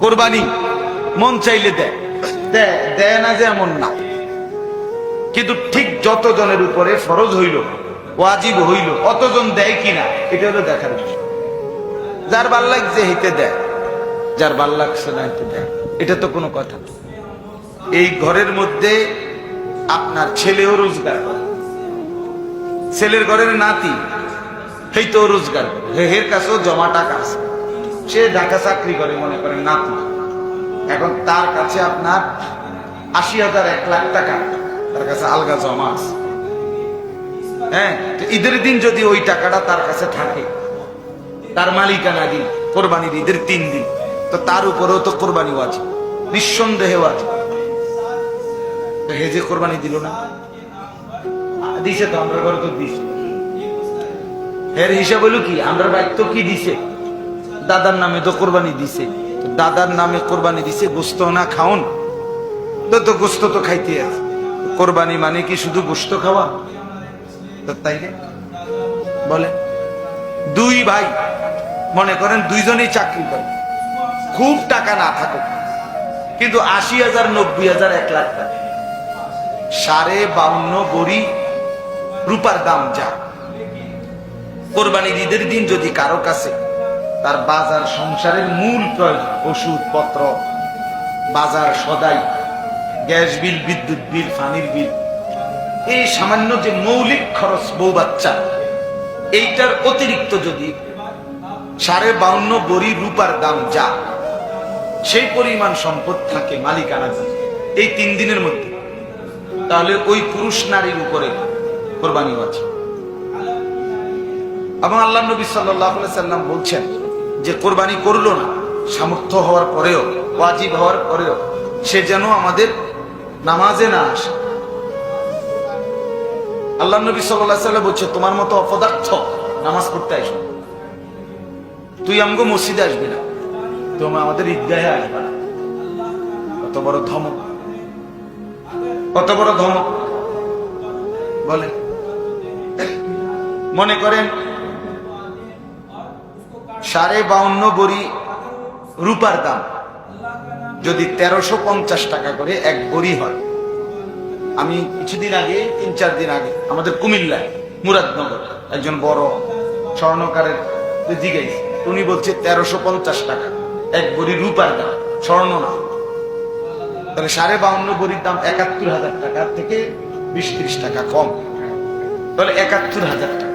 কোরবানি, মন চাইলে দেয়। দেয় না যে এমন না। কিন্তু ঠিক যত জনের উপরে ফরজ হইল, ওয়াজিব হইল অতজন দেয় কিনা, এটা হলো দেখার বিষয়। যার ভালো লাগছে হিতে দেয়, যার ভালো লাগছে না হিতে দেয়, এটা তো কোনো কথা। এই ঘরের মধ্যে আপনার ছেলেও রোজগার করে। ছেলের ঘরের নাতি সেই তো রোজগার হের কাছেও জমা টাকা আছে। সে ঢাকা চাকরি করে, মনে করেন নাতি এখন তার কাছে আপনার আশি হাজার এক লাখ টাকা। তার কাছে আলগা জমা আছে। হ্যাঁ ঈদের দিন যদি ওই টাকাটা তার কাছে থাকে, তার মালিকানা দিন, কোরবানির ঈদের তিন দিন, তো তার উপরেও তো কোরবানি আছে নিঃসন্দেহে আছে। তো হে যে কোরবানি দিল না? দিছে তো, আমরা ঘরে তো দিছে। এর হিসাব হলো কি? আমরা দায়িত্ব কি দিছে? দাদার নামে তো কোরবানি দিছে। দাদার নামে কোরবানি দিছে, গোস্ত না খাওন? তো গোস্ত তো খাইতে আছে। কোরবানি মানে কি শুধু গোস্ত খাওয়া? তাই বলে দুই ভাই, মনে করেন দুইজনেই চাকরি করে। খুব টাকা না থাকুক, কিন্তু আশি হাজার, নব্বই হাজার, এক লাখ টাকা। সাড়ে বাউন্ন বড়ি রূপার দাম যা। কোরবানি ঈদের দিন যদি কারও কাছে তার বাজার সংসারের মূল প্রয়োজন, ওষুধপত্র, বাজার সদাই, গ্যাস বিল, বিদ্যুৎ বিল, পানির বিল। এই সামান্য যে মৌলিক খরচ বউ বাচ্চা, এইটার অতিরিক্ত যদি সাড়ে বাউন্ন বড়ি রূপার দাম যা সেই পরিমাণ সম্পদ থাকে মালিকানা এই তিন দিনের মধ্যে। তাহলে ওই পুরুষ নারীর উপরে কোরবানি আছে। এবং আল্লাহ নবী সাল্লাহ সাল্লাম বলছেন যে কোরবানি করল না, সামর্থ্য হওয়ার পরেও, ওয়াজিব হওয়ার পরেও, সে যেন আমাদের নামাজে না আসে। আল্লাহ নবী সাল্লাহ সাল্লাম বলছে, তোমার মতো অপদার্থ নামাজ পড়তে আসো তুই আমগো মসজিদে আসবি না। তুমি আমাদের ঈদগাহে আসবে না। কত বড় ধমক। কত বড় ধমক। বলে মনে করেন সাড়ে বাউন্ন বড়ি রূপার দাম। যদি তেরোশো পঞ্চাশ টাকা করে এক বড়ি হয়। আমি কিছুদিন আগে, তিন চার দিন আগে, আমাদের কুমিল্লায়, মুরাদনগর, একজন বড় স্বর্ণকারের জিজ্ঞাসা উনি বলছে, তেরোশো পঞ্চাশ টাকা, এক বড়ি রূপার দাম, স্বর্ণ না। তাহলে সাড়ে বাউন্ন বড়ির দাম একাত্তর হাজার টাকার থেকে বিশ ত্রিশ টাকা কম। তাহলে একাত্তর হাজার টাকা।